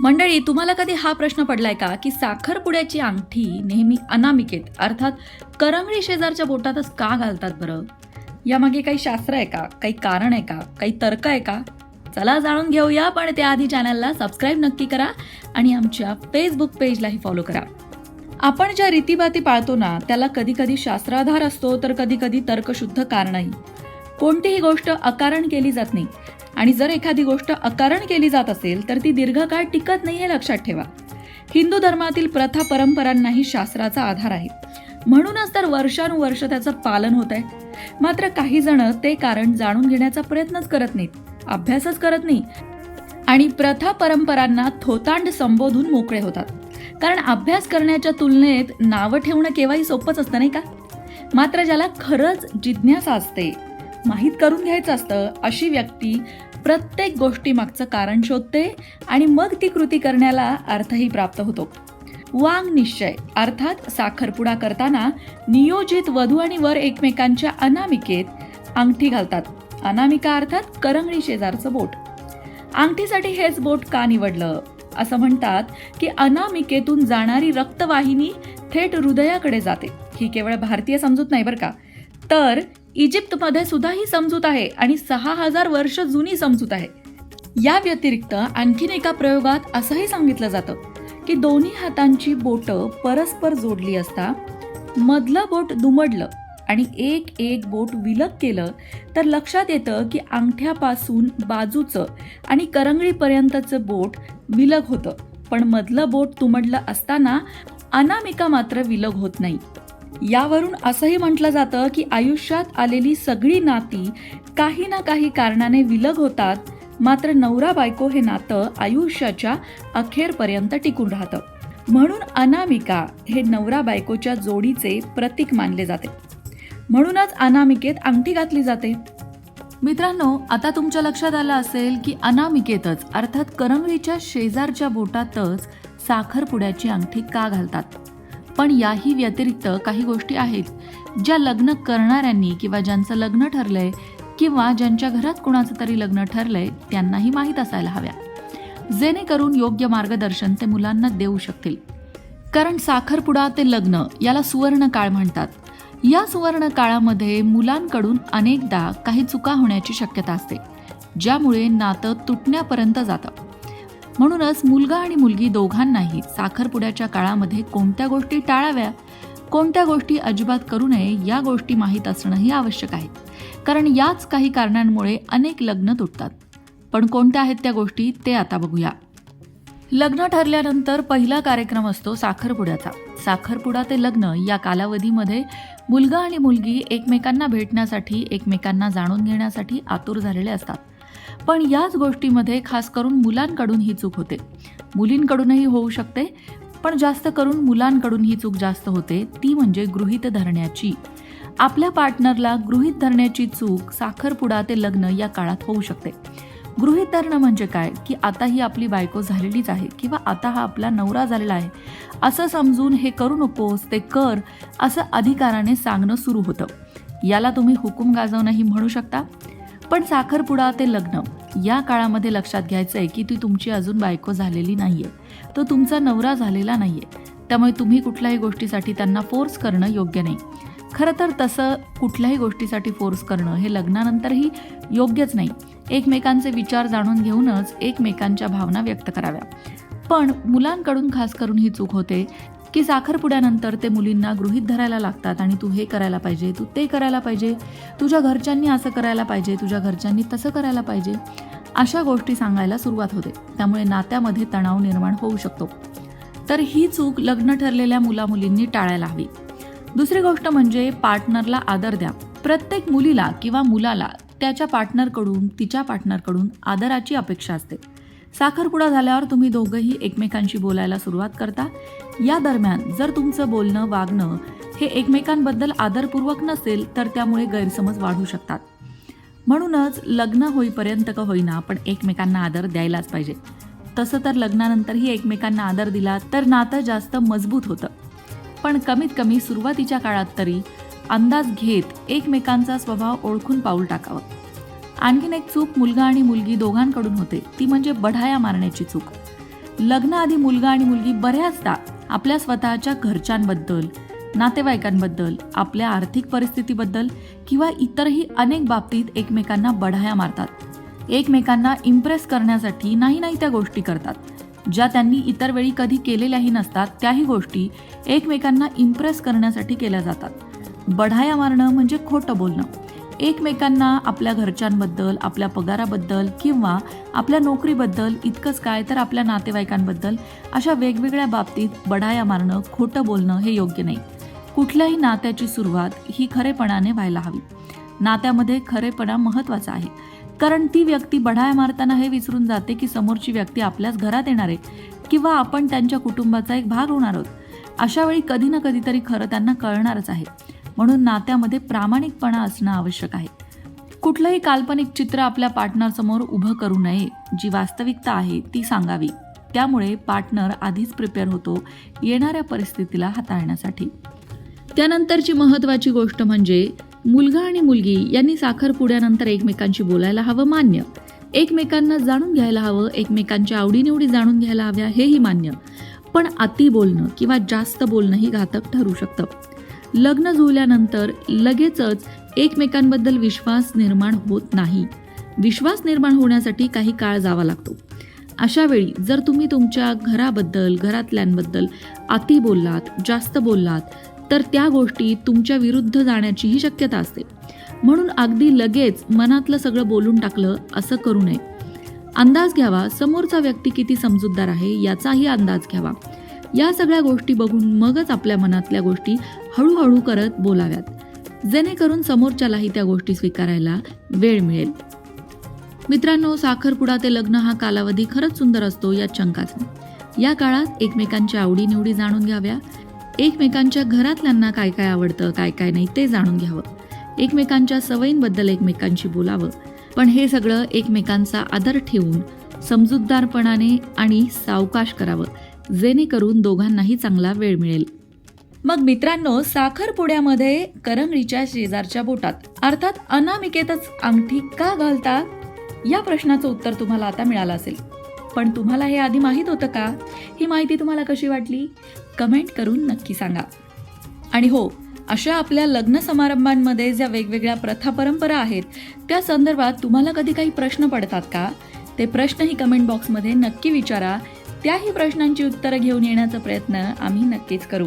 मंडळी तुम्हाला कधी हा प्रश्न पडलाय का की साखरपुड्याची अंगठी नेहमी अनामिकेत? अर्थात करंगळी शेजारच्या बोटातच का घालतात बरं? यामागे काही शास्त्र आहे का? काही कारण आहे का? काही तर्क आहे का? चला जाणून घेऊया पण त्याआधी चॅनलला सबस्क्राईब नक्की करा आणि आमच्या फेसबुक पेजलाही फॉलो करा. आपण ज्या रीतीभाती पाळतो ना त्याला कधी कधी शास्त्राधार असतो तर कधी कधी तर्कशुद्ध कारणही कोणतीही गोष्ट अकारण केली जात नाही. आणि जर एखादी गोष्ट अकारण केली जात असेल तर ती दीर्घकाळ टिकत नाही हे लक्षात ठेवा. हिंदू धर्मातील प्रथा परंपरांनाही शास्त्राचा आधार आहे. म्हणूनच तर वर्षानुवर्ष त्याचं पालन होत आहे. मात्र काही जण ते कारण जाणून घेण्याचा प्रयत्नच करत नाहीत अभ्यासच करत नाही आणि प्रथा परंपरांना थोतांड संबोधून मोकळे होतात. कारण अभ्यास करण्याच्या तुलनेत नावं ठेवणं केव्हाही सोपंच असतं नाही का? मात्र ज्याला खरंच जिज्ञासा असते माहीत करून घ्यायचं असतं अशी व्यक्ती प्रत्येक गोष्टीमागचं कारण शोधते आणि मग ती कृती करण्याला अर्थही प्राप्त होतो. वांग निश्चय अर्थात साखरपुडा करताना नियोजित वधू आणि वर एकमेकांच्या अनामिकेत अंगठी घालतात. अनामिका अर्थात करंगळी शेजारचं बोट. अंगठीसाठी हेच बोट का निवडलं? असं म्हणतात की अनामिकेतून जाणारी रक्तवाहिनी थेट हृदयाकडे जाते. ही केवळ भारतीय समजूत नाही बरं का? तर इजिप्तमध्ये सुद्धा ही समजूत आहे आणि सहा हजार वर्ष जुनी समजूत आहे. या व्यतिरिक्त आणखीन एका प्रयोगात असंही सांगितलं जातं की दोन्ही हातांची बोटं परस्पर जोडली असता मधलं बोट दुमडलं आणि एक एक बोट विलग केलं तर लक्षात येतं की अंगठ्यापासून बाजूचं आणि करंगळीपर्यंतचं बोट विलग होतं. पण मधलं बोट तुमडलं असताना अनामिका मात्र विलग होत नाही. यावरून असंही म्हटलं जातं की आयुष्यात आलेली सगळी नाती काही ना काही कारणाने विलग होतात. मात्र नवरा बायको हे नातं आयुष्याच्या अखेरपर्यंत टिकून राहतं. म्हणून अनामिका हे नवरा बायकोच्या जोडीचे प्रतीक मानले जाते. म्हणूनच अनामिकेत अंगठी घातली जाते. मित्रांनो आता तुमच्या लक्षात आलं असेल की अनामिकेतच अर्थात करंगळीच्या शेजारच्या बोटातच साखरपुड्याची अंगठी का घालतात? पण याही व्यतिरिक्त काही गोष्टी आहेत ज्या लग्न करणाऱ्यांनी किंवा ज्यांचं लग्न ठरलंय किंवा ज्यांच्या घरात कुणाचं तरी लग्न ठरलंय त्यांनाही माहीत असायला हव्या. जेणेकरून योग्य मार्गदर्शन ते मुलांना देऊ शकतील. कारण साखरपुडा ते लग्न याला सुवर्ण काळ म्हणतात. या सुवर्ण काळामध्ये मुलांकडून अनेकदा काही चुका होण्याची शक्यता असते ज्यामुळे नातं तुटण्यापर्यंत जातं. म्हणूनच मुलगा आणि मुलगी दोघांनाही साखरपुड्याच्या काळामध्ये कोणत्या गोष्टी टाळाव्या कोणत्या गोष्टी अजिबात करू नये या गोष्टी माहीत असणंही आवश्यक आहे. कारण याच काही कारणांमुळे अनेक लग्न तुटतात. पण कोणत्या आहेत त्या गोष्टी ते आता बघूया. लग्न ठरल्यानंतर पहिला कार्यक्रम असतो साखरपुड्याचा. साखरपुडा ते लग्न या कालावधीमध्ये मुलगा आणि मुलगी एकमेकांना भेटण्यासाठी एकमेकांना जाणून घेण्यासाठी आतुर झालेले असतात. पण याच गोष्टीमध्ये खास करून मुलांकडून ही चूक होते. मुलींकडूनही होऊ शकते पण जास्त करून मुलांकडून ही चूक जास्त होते. ती म्हणजे गृहीत धरण्याची. आपल्या पार्टनरला गृहीत धरण्याची चूक साखरपुडा ते लग्न या काळात होऊ शकते. गृहीत धरणं म्हणजे काय? की आता ही आपली बायको झालेलीच आहे किंवा आता हा आपला नवरा झालेला आहे. असं समजून हे करू नकोस ते कर असं अधिकाराने सांगणं सुरू होतं. याला तुम्ही हुकूम गाजवणंही म्हणू शकता. पण साखरपुडा ते लग्न या काळामध्ये लक्षात घ्यायचं आहे की ती तुमची अजून बायको झालेली नाहीये. तो तुमचा नवरा झालेला नाहीये. त्यामुळे तुम्ही कुठल्याही गोष्टीसाठी त्यांना फोर्स करणं योग्य नाही. खरं तर तसं कुठल्याही गोष्टीसाठी फोर्स करणं हे लग्नानंतरही योग्यच नाही. एकमेकांचे विचार जाणून घेऊनच एकमेकांच्या भावना व्यक्त कराव्या. पण मुलांकडून खास करून ही चूक होते की साखरपुड्यानंतर ते मुलींना गृहित धरायला लागतात आणि तू हे करायला पाहिजे तू ते करायला पाहिजे तुझ्या घरच्यांनी असं करायला पाहिजे तुझ्या घरच्यांनी तसं करायला पाहिजे अशा गोष्टी सांगायला सुरुवात होते. त्यामुळे नात्यामध्ये तणाव निर्माण होऊ शकतो. तर ही चूक लग्न ठरलेल्या मुलामुलींनी टाळायला हवी. दुसरी गोष्ट म्हणजे पार्टनरला आदर द्या. प्रत्येक मुलीला किंवा मुलाला त्याच्या पार्टनरकडून तिच्या पार्टनरकडून आदराची अपेक्षा असते. साखरपुडा झाल्यावर तुम्ही दोघंही एकमेकांशी बोलायला सुरुवात करता. या दरम्यान जर तुमचं बोलणं वागणं हे एकमेकांबद्दल आदरपूर्वक नसेल तर त्यामुळे गैरसमज वाढू शकतात. म्हणूनच लग्न होईपर्यंत का होईना पण एकमेकांना आदर द्यायलाच पाहिजे. तसं तर लग्नानंतरही एकमेकांना आदर दिला तर नातं जास्त मजबूत होतं. पण कमीत कमी सुरुवातीच्या काळात तरी अंदाज घेत एकमेकांचा स्वभाव ओळखून पाऊल टाकावं. आणखीन एक चूक मुलगा आणि मुलगी दोघांकडून होते. ती म्हणजे बढाया मारण्याची चूक. लग्नाआधी मुलगा आणि मुलगी बऱ्याचदा आपल्या स्वतःच्या घरच्यांबद्दल नातेवाईकांबद्दल आपल्या आर्थिक परिस्थितीबद्दल किंवा इतरही अनेक बाबतीत एकमेकांना बढाया मारतात. एकमेकांना इम्प्रेस करण्यासाठी नाही नाही त्या गोष्टी करतात. ज्या त्यांनी इतर वेळी कधी केलेल्याही नसतात त्याही गोष्टी एकमेकांना इम्प्रेस करण्यासाठी केल्या जातात. बढाया मारणं म्हणजे खोटं बोलणं. एकमेकांना आपल्या घरच्यांबद्दल आपल्या पगाराबद्दल किंवा आपल्या नोकरीबद्दल इतकंच काय तर आपल्या नातेवाईकांबद्दल अशा वेगवेगळ्या बाबतीत बढाया मारणं खोटं बोलणं हे योग्य नाही. कुठल्याही नात्याची सुरुवात ही खरेपणाने व्हायला हवी. नात्यामध्ये खरेपणा महत्त्वाचा आहे. कारण ती व्यक्ती बढाया मारताना हे विसरून जाते की समोरची व्यक्ती आपल्याच घरात येणार आहे किंवा आपण त्यांच्या कुटुंबाचा एक भाग होणार आहोत. अशा वेळी कधी ना कधीतरी खरं त्यांना कळणारच आहे. म्हणून नात्यामध्ये प्रामाणिकपणा असणं आवश्यक आहे. कुठलंही काल्पनिक चित्र आपल्या पार्टनरसमोर उभं करू नये जी वास्तविकता आहे ती सांगावी. त्यामुळे पार्टनर आधीच प्रिपेअर होतो येणाऱ्या परिस्थितीला हाताळण्यासाठी. त्यानंतरची महत्त्वाची गोष्ट म्हणजे मुलगा आणि मुलगी यांनी साखरपुड्यानंतर एकमेकांशी बोलायला हवं मान्य. एकमेकांना जाणून घ्यायला हवं एकमेकांच्या आवडीनिवडी जाणून घ्यायला हव्या हेही मान्य. पण अति बोलणं किंवा जास्त बोलणंही घातक ठरू शकतं. लग्न जुळल्यानंतर लगेचच एकमेकांबद्दल विश्वास निर्माण होत नाही. विश्वास निर्माण होण्यासाठी काही काळ जावा लागतो. अशा वेळी जर तुम्ही तुमच्या घराबद्दल घरातल्यांबद्दल अति बोललात जास्त बोललात तर त्या गोष्टी तुमच्या विरुद्ध जाण्याचीही शक्यता असते. म्हणून अगदी लगेच मनातलं सगळं बोलून टाकलं असं करू नये. अंदाज घ्यावा समोरचा व्यक्ती किती समजूतदार आहे याचाही अंदाज घ्यावा. या सगळ्या गोष्टी बघून मगच आपल्या मनातल्या गोष्टी हळूहळू करत बोलाव्यात. जेणेकरून समोरच्यालाही त्या गोष्टी स्वीकारायला वेळ मिळेल. मित्रांनो साखरपुडा ते लग्न हा कालावधी खरंच सुंदर असतो यात शंकाच. नाही या काळात एकमेकांच्या आवडीनिवडी जाणून घ्याव्या. एकमेकांच्या घरातल्यांना काय काय आवडतं काय काय नाही ते जाणून घ्यावं. एकमेकांच्या सवयींबद्दल एकमेकांशी बोलावं. पण हे सगळं एकमेकांचा आदर ठेवून समजूतदारपणाने आणि सावकाश करावं. जेणेकरून दोघांनाही चांगला वेळ मिळेल. मग मित्रांनो साखरपुड्यामध्ये करंगळीच्या शेजारच्या बोटात अर्थात अनामिकेतच अंगठी का घालतात? या प्रश्नाचं उत्तर तुम्हाला आता मिळालं असेल. पण तुम्हाला हे आधी माहीत होतं का? ही माहिती तुम्हाला कशी वाटली? कमेंट करून नक्की सांगा. आणि हो अशा आपल्या लग्न समारंभांमध्ये ज्या वेगवेगळ्या प्रथा परंपरा आहेत त्या संदर्भात तुम्हाला कधी काही प्रश्न पडतात का? ते प्रश्नही कमेंट बॉक्समध्ये नक्की विचारा. त्याही प्रश्नांची उत्तरं घेऊन येण्याचा प्रयत्न आम्ही नक्कीच करू.